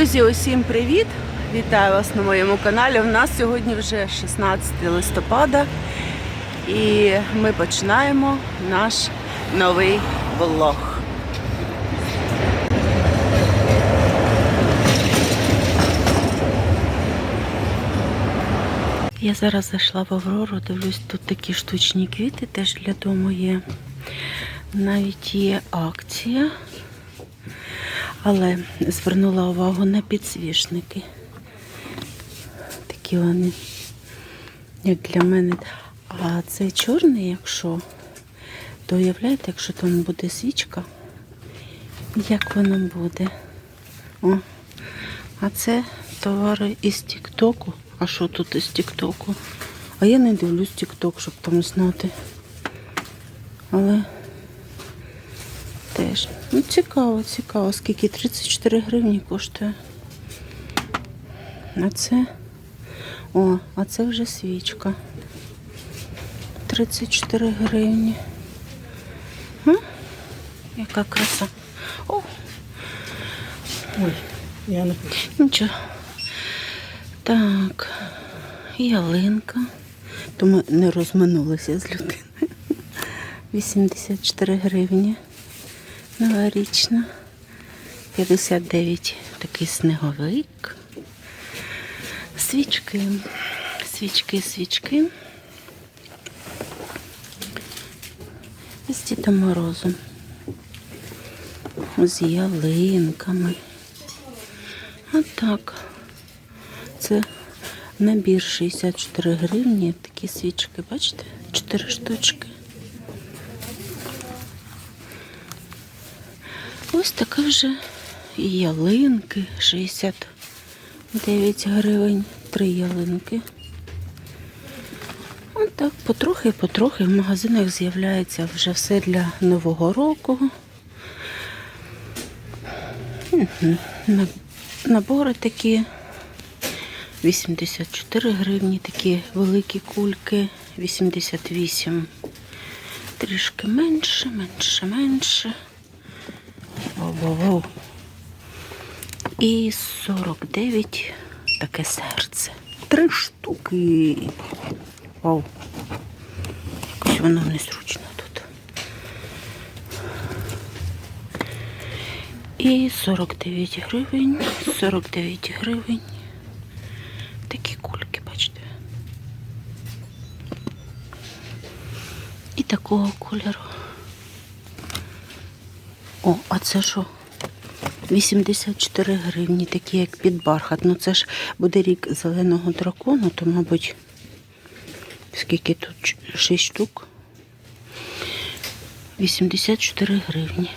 Друзі, усім привіт! Вітаю вас на моєму каналі. У нас сьогодні вже 16 листопада і ми починаємо наш новий влог. Я зараз зайшла в Аврору, дивлюсь, тут такі штучні квіти теж для дому є. Навіть є акція, але звернула увагу на підсвічники. Такі вони, як для мене. А цей чорний, якщо, то уявляєте, якщо там буде свічка, як воно буде? О, а це товари із Тіктоку. А що тут із Тіктоку? А я не дивлюсь Тікток, щоб там знати. Але теж. Ну, цікаво, цікаво, скільки 34 гривні коштує. А це. О, а це вже свічка. 34 гривні. М? Яка краса. О, Ой, я не хочу. Нічого. Так, ялинка. То ми не розминулися з людиною. 84 гривні. Новорічна. 59 такий сніговик. Свічки. Свічки, свічки. З Дідом Морозом. З ялинками. Отак. Це набір 64 гривні. Такі свічки, бачите? 4 штучки. Ось така вже ялинки 69 гривень. Три ялинки. Отак, потрохи-потрохи в магазинах з'являється вже все для Нового року. Набори такі 84 гривні, такі великі кульки, 88. Трішки менше, менше, менше. Воу-воу-воу. І 49 таке серце. Три штуки. Вау. Якось воно незручно тут. І 49 гривень, 49 гривень. Такі кульки, бачите. І такого кольору. О, а це що? 84 гривні, такі як під бархат. Ну це ж буде рік зеленого дракону, то, мабуть, скільки тут? 6 штук. 84 гривні.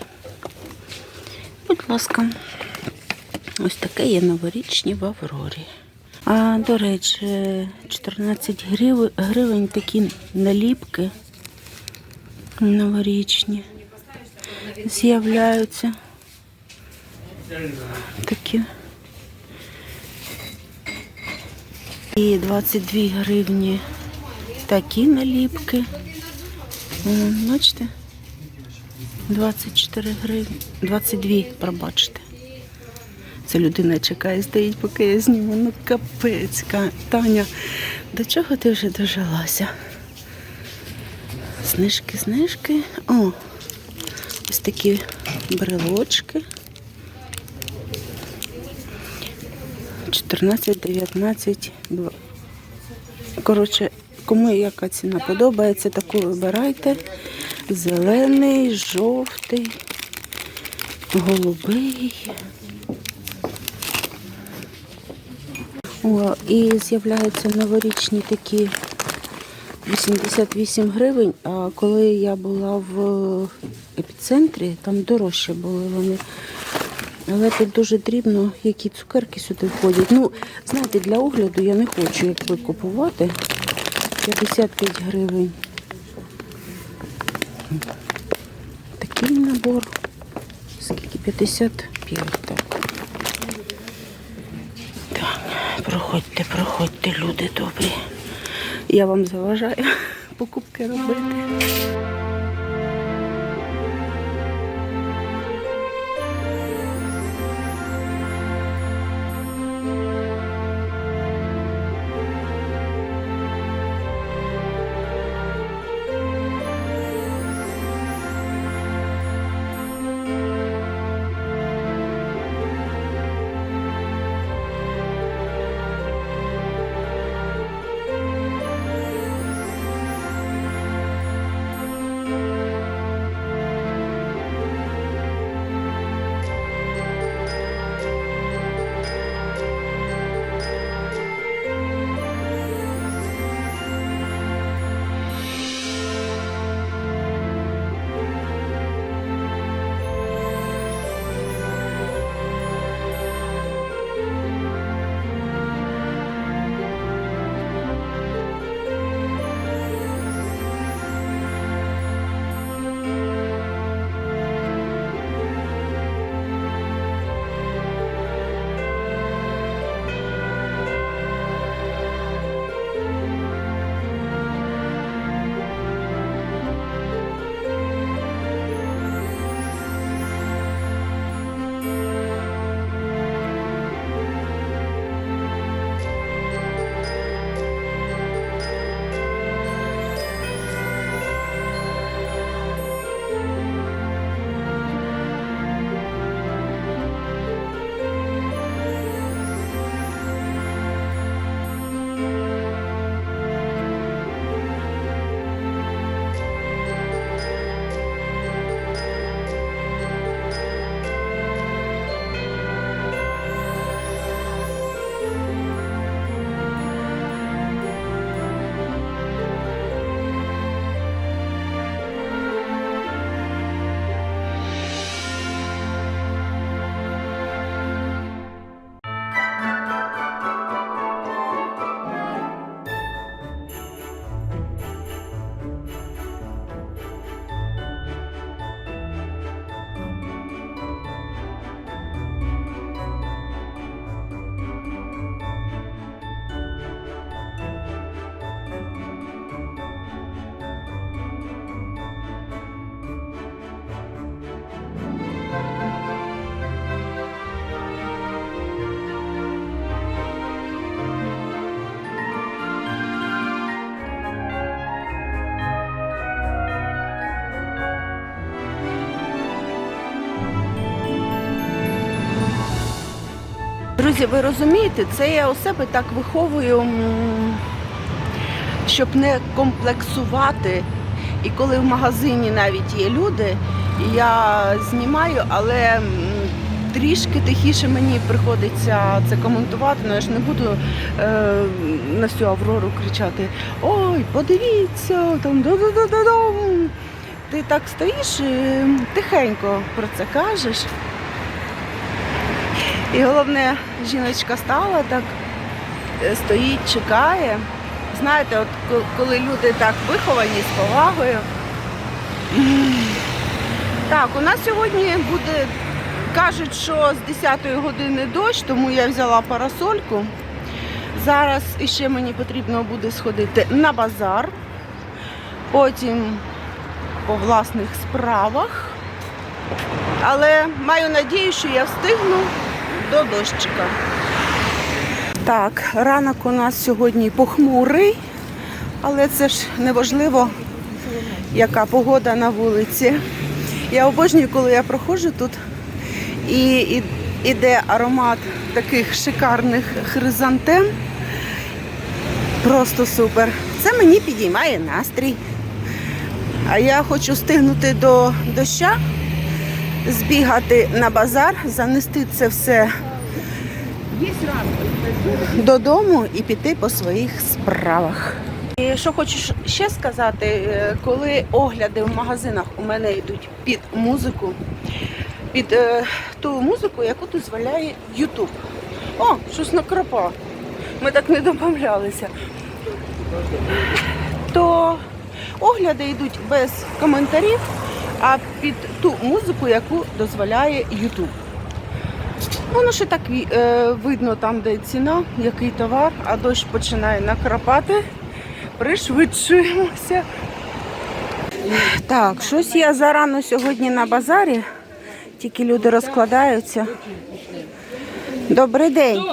Будь ласка, ось таке є новорічні в Аврорі. А, до речі, 14 гривень, такі наліпки новорічні з'являються. Такі. І 22 гривні такі наліпки. Бачите? 24 гривні. 22, пробачте. Це людина чекає, стоїть, поки я зніму. Ну капецька Таня, до чого ти вже дожилася? Знижки, знижки. О, ось такі брелочки. 14, 19, 2. Коротше, кому яка ціна подобається, таку вибирайте. Зелений, жовтий, голубий. О, і з'являються новорічні такі 88 гривень. А коли я була в епіцентрі, там дорожче були вони. Але тут дуже дрібно, які цукерки сюди входять. Ну, знаєте, для огляду я не хочу як ви купувати. 55 гривень. Такий набор. Скільки? 55, так. Так, проходьте, проходьте, люди добрі. Я вам заважаю покупки робити. Друзі, ви розумієте, це я у себе так виховую, щоб не комплексувати. І коли в магазині навіть є люди, я знімаю, але трішки тихіше мені приходиться це коментувати. Ну я ж не буду е, на всю Аврору кричати Ой, подивіться, там да-да-да-да-дам. Ти так стоїш тихенько про це кажеш. І головне, жіночка стала так, е, стоїть, чекає. Знаєте, от коли люди так виховані з повагою. Так, у нас сьогодні буде, кажуть, що з 10-ї години дощ, тому я взяла парасольку. Зараз іще мені потрібно буде сходити на базар, потім по власних справах. Але маю надію, що я встигну до дощика. Так, ранок у нас сьогодні похмурий, але це ж не важливо, яка погода на вулиці. Я обожнюю, коли я проходжу тут і, іде аромат таких шикарних хризантем. Просто супер. Це мені підіймає настрій. А я хочу встигнути до доща, збігати на базар, занести це все додому і піти по своїх справах. І що хочу ще сказати, е, коли огляди в магазинах у мене йдуть під музику, під е, ту музику, яку дозволяє YouTube. О, щось накропа. Ми так не домовлялися. То огляди йдуть без коментарів, а під ту музику, яку дозволяє YouTube. Воно ще так е, видно там, де ціна, який товар, а дощ починає накрапати. Пришвидшуємося. Так, щось я зарано сьогодні на базарі, тільки люди розкладаються. Добрий день.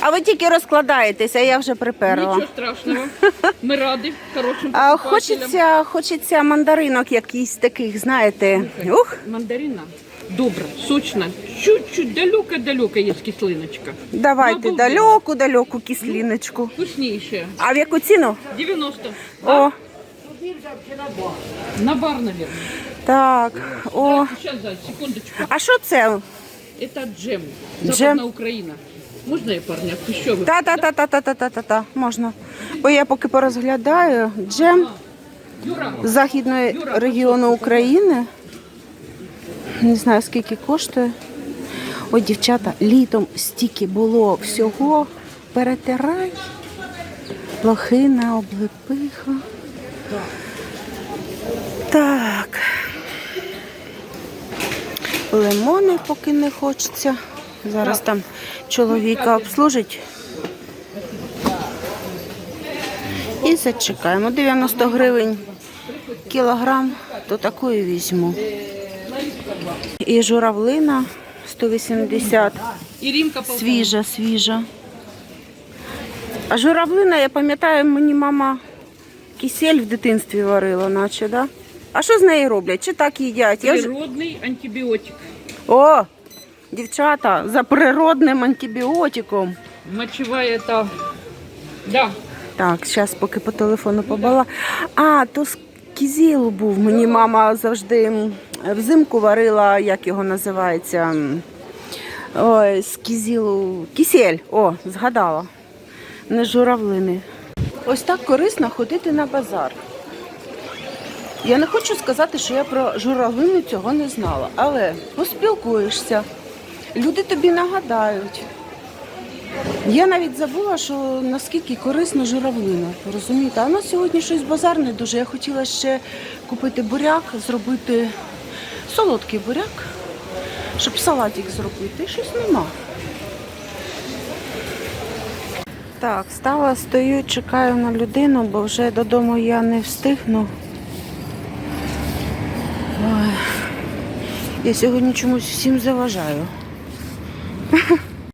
А ви тільки розкладаєтеся, я вже приперла. нічого страшного. Ми раді хорошим А покупателям. хочеться, хочеться мандаринок якісь таких, знаєте. Ух, Мандарина добра, сочна, чуть-чуть далеко-далеко є кислиночка. давайте Обалденно. далеку, далеку кисліночку. Вкусніше. А в яку ціну? 90. О, На бар, наверное. так, о. Сейчас, Зай, секундочку. А що це? Это джем. Джем. Западна Україна. Можна я парня відпущу? ви? Та-та-та-та-та-та-та-та. Можна. Бо я поки порозглядаю. Джем західної регіону України. Не знаю, скільки коштує. Ой, дівчата, літом стільки було всього. Перетирай. Лохина, облепиха. Так. Лимони поки не хочеться. Зараз там чоловіка обслужить. І зачекаємо. 90 гривень кілограм, то таку і візьму. І журавлина 180. і Римка. Свіжа, свіжа. А журавлина, я пам'ятаю, мені мама кисель в дитинстві варила, наче, да? А що з нею роблять? Чи так їдять? Природний антибіотик. О, дівчата, за природним антибіотиком. Мочевая это... Да, Так, зараз поки по телефону побала. А, то з кізілу був. Мені мама завжди взимку варила, як його називається. Ой, з кізілу. Кісель, о, згадала. Не журавлини. Ось так корисно ходити на базар. Я не хочу сказати, що я про журавлини цього не знала, але поспілкуєшся, люди тобі нагадають. Я навіть забула, що наскільки корисна журавлина. Розумієте, а у нас сьогодні щось базарне дуже. Я хотіла ще купити буряк, зробити солодкий буряк, щоб салатик зробити. І щось нема. Так, стала, стою, чекаю на людину, бо вже додому я не встигну. Ой. Я сьогодні чомусь всім заважаю.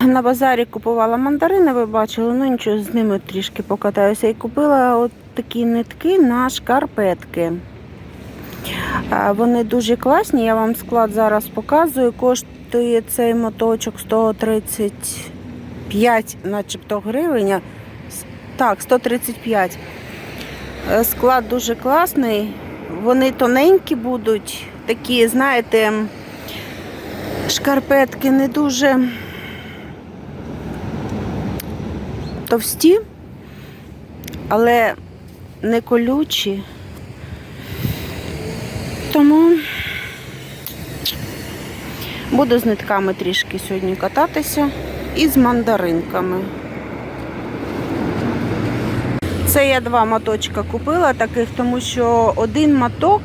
На базарі купувала мандарини, ви бачили, ну нічого, з ними трішки покатаюся. І купила от такі нитки на шкарпетки. Вони дуже класні, я вам склад зараз показую. Коштує цей моточок 135, начебто гривень. Так, 135. Е, Склад дуже класний. Вони тоненькі будуть, такі, знаєте, шкарпетки не дуже товсті, але не колючі. Тому буду з нитками трішки сьогодні кататися і з мандаринками. Це я два моточка купила таких, тому що один моток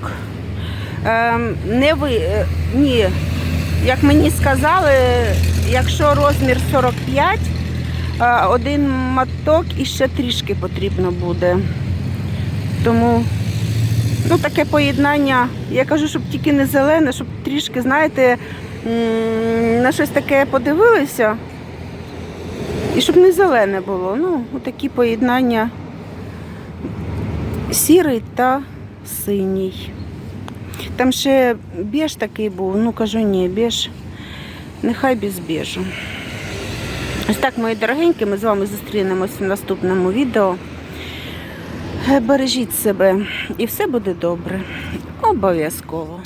ем, не ви. е, Ні, як мені сказали, якщо розмір 45, е, один моток і ще трішки потрібно буде. Тому ну, таке поєднання, я кажу, щоб тільки не зелене, щоб трішки, знаєте, на щось таке подивилися. І щоб не зелене було. Ну, такі поєднання сірий та синій. Там ще біж такий був, ну кажу, ні, біж, нехай без біжу. Ось так, мої дорогенькі, ми з вами зустрінемось в наступному відео. Бережіть себе і все буде добре. Обов'язково.